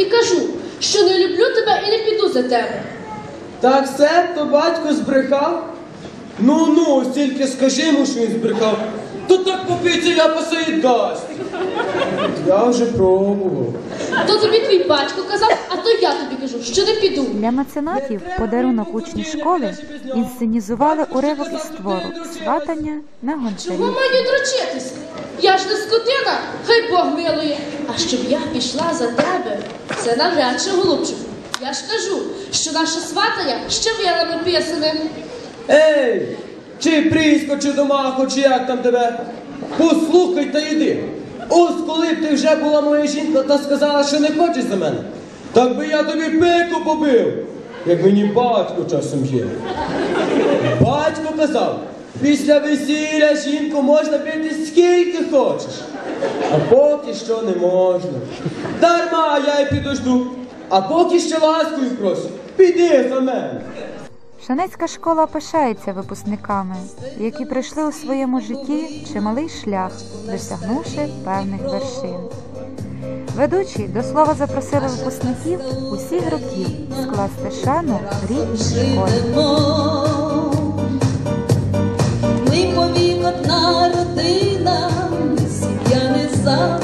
і кажу, що не люблю тебе і не піду за тебе. Так все, то батько збрехав? Ну ну, стільки скажи йому, що він збрехав. То так попіться ляпаса і дасть. Я вже пробував. То тобі твій батько казав, а то я тобі кажу, що не піду. Для меценатів подарунок учні школи інсценізували уривок із твору Сватання на Чого гончарі. мені дрочитись? Я ж не скотина, хай Бог милує. А щоб я пішла за тебе, це навряд чи, голубчику. Я ж кажу, що наше сватання ще вірами писане. Ей! Чи прісько, чи домахо, чи як там тебе? Послухай та йди. Ось коли б ти вже була моя жінка та сказала, що не хочеш за мене, так би я тобі пику побив, як мені батько часом є. Батько казав, після весілля жінку можна бити скільки хочеш, а поки що не можна. Дарма я й підожду, а поки що ласкою прошу, піди за мене. Шанецька школа пишається випускниками, які пройшли у своєму житті чималий шлях, досягнувши певних вершин. Ведучі до слова запросили випускників усіх років скласти шану рідній школі. love.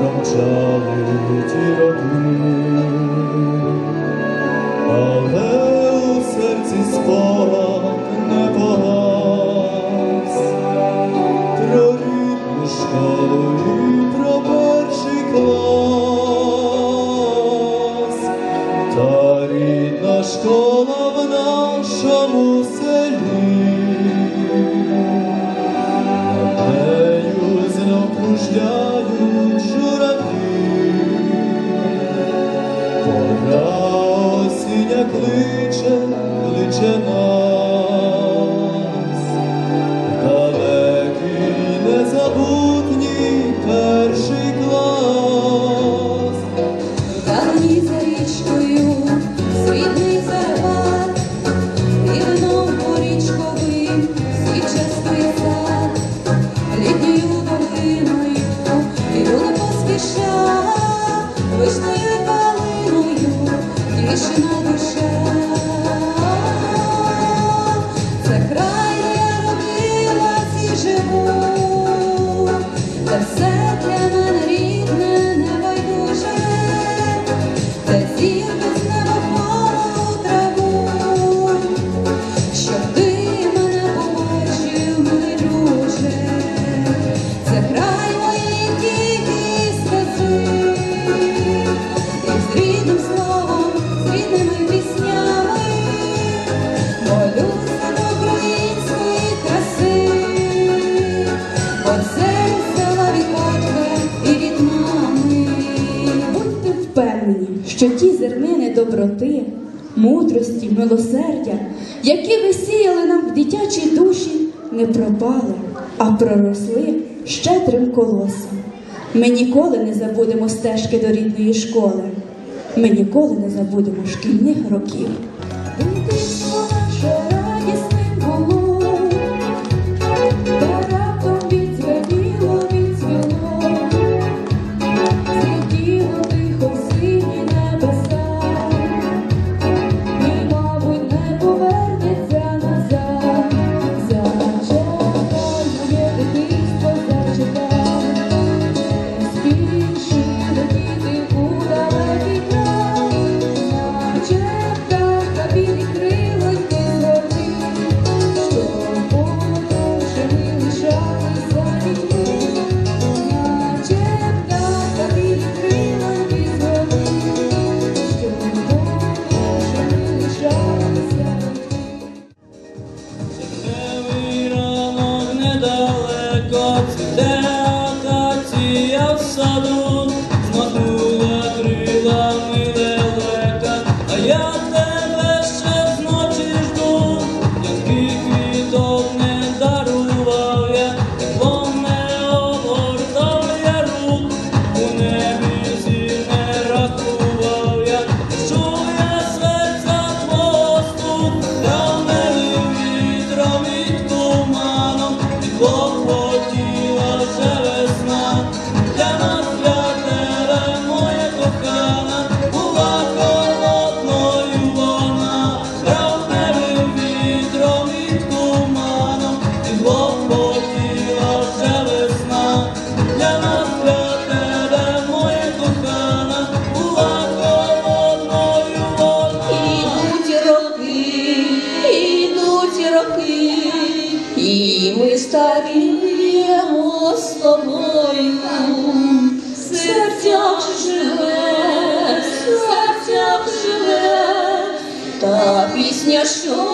promczali ci rodni. Ale u serci spora nie poraz. Trorinne szkoły i troperszy klas. Ta ridna szkoła w naszemu вишною калиною, тишина душа. Що ті зернини доброти, мудрості, милосердя, які висіяли нам в дитячій душі, не пропали, а проросли щедрим колосом. Ми ніколи не забудемо стежки до рідної школи. Ми ніколи не забудемо шкільних років. Акація в пісня, що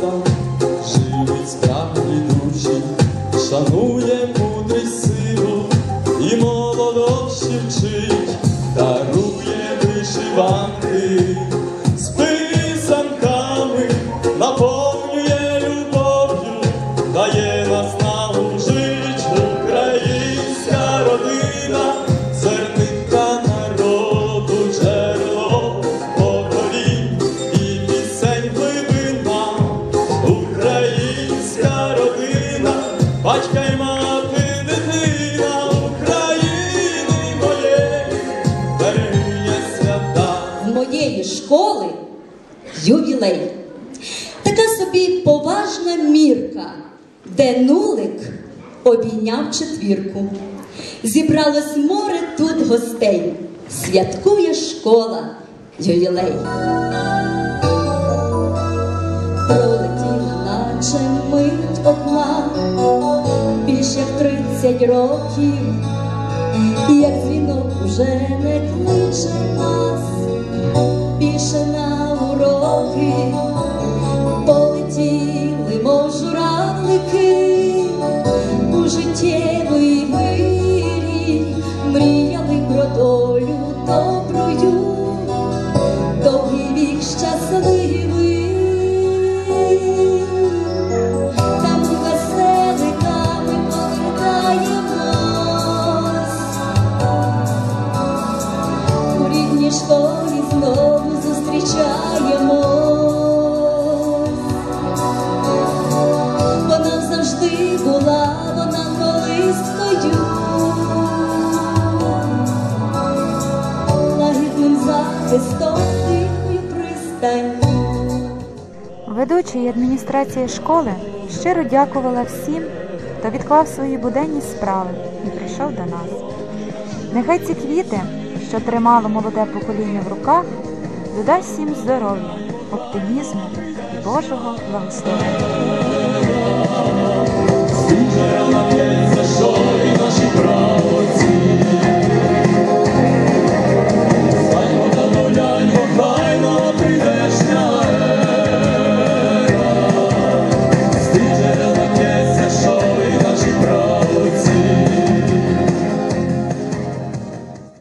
건 моєї школи ювілей. Така собі поважна мірка, де нулик обійняв четвірку. Зібралось море тут гостей, святкує школа ювілей. Пролетіла наче мить одна, більше як тридцять років, і як дзвінок уже не кличе нас, більше на уроки полетіли, мов журавлики, у життєвій вирі мріяли про долю доброю, довгий вік щасливий. Там веселиками повертаємось у рідній школі знову зустрічаємось. Вона завжди була, вона колискою, лагідним захистом тихою пристанню. Ведучий адміністрації школи щиро дякувала всім, хто відклав свої буденні справи і прийшов до нас. Нехай ці квіти що тримало молоде покоління в руках, додасть всім здоров'я, оптимізму і Божого благословення.